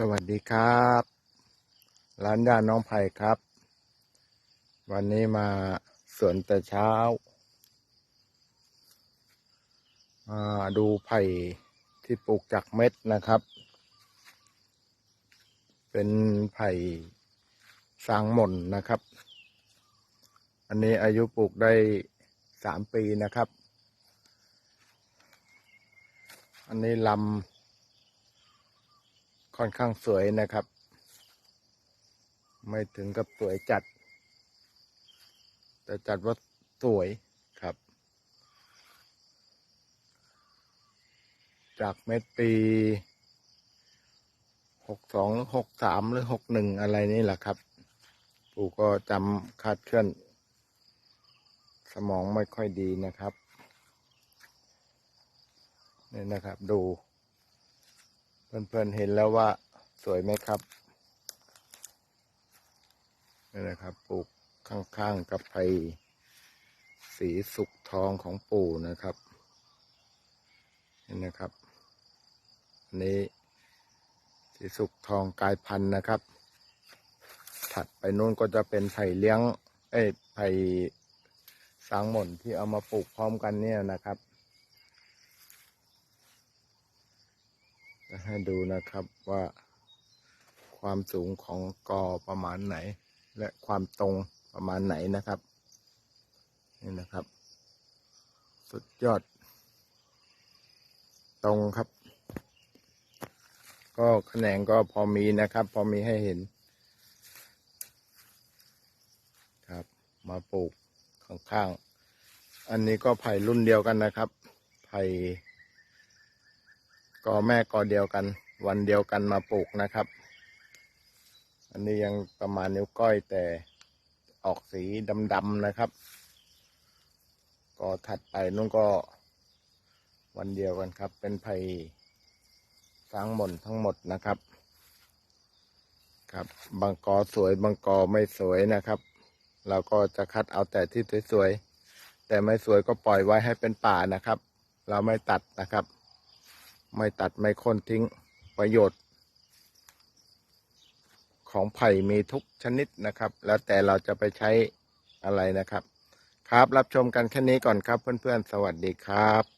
สวัสดีครับ ร้านย่าน้องไผ่ครับ วันนี้มาสวนแต่เช้ามาดูไผ่ที่ปลูกจากเม็ดนะครับ เป็นไผ่สางหม่นนะครับ อันนี้อายุปลูกได้สามปีนะครับ อันนี้ลำ ค่อนข้างสวยนะครับ ไม่ถึงกับสวยจัด แต่จัดว่าสวยครับ จากเม็ดปีหกสองหกสามหรือหกหนึ่งอะไรนี่แหละครับ ปู่ก็จำคาดเคลื่อน สมองไม่ค่อยดีนะครับ นี่นะครับดู เพื่อนๆเห็นแล้วว่าสวยไหมครับนี่นะครับ ปลูกข้างๆกับไผ่สีสุกทองของปู่นะครับนี่นะครับ อันนี้สีสุกทองกายพันธุ์นะครับ ถัดไปนู้นก็จะเป็นไผ่เลี้ยง เอ้ไผ่สางหม่นที่เอามาปลูกพร้อมกันเนี่ยนะครับ จะให้ดูนะครับว่าความสูงของกอประมาณไหน และความตรงประมาณไหนนะครับ นี่นะครับ สุดยอด ตรงครับ ก็แขนงก็พอมีนะครับ พอมีให้เห็น ครับ มาปลูกข้างๆอันนี้ก็ไผ่รุ่นเดียวกันนะครับ ไผ่ กอแม่กอเดียวกัน วันเดียวกันมาปลูกนะครับ อันนี้ยังประมาณนิ้วก้อยแต่ออกสีดำๆนะครับกอถัดไปนู่นก็วันเดียวกันครับ เป็นไผ่สร้างหม่นทั้งหมดนะครับ ครับบางกอสวยบางกอไม่สวยนะครับ เราก็จะคัดเอาแต่ที่สวยๆแต่ไม่สวยก็ปล่อยไว้ให้เป็นป่านะครับ เราไม่ตัดนะครับ ไม่ตัดไม่ค้นทิ้งประโยชน์ ของไผ่มีทุกชนิดนะครับ แล้วแต่เราจะไปใช้อะไรนะครับ ครับรับชมกันแค่นี้ก่อนครับเพื่อนๆ สวัสดีครับ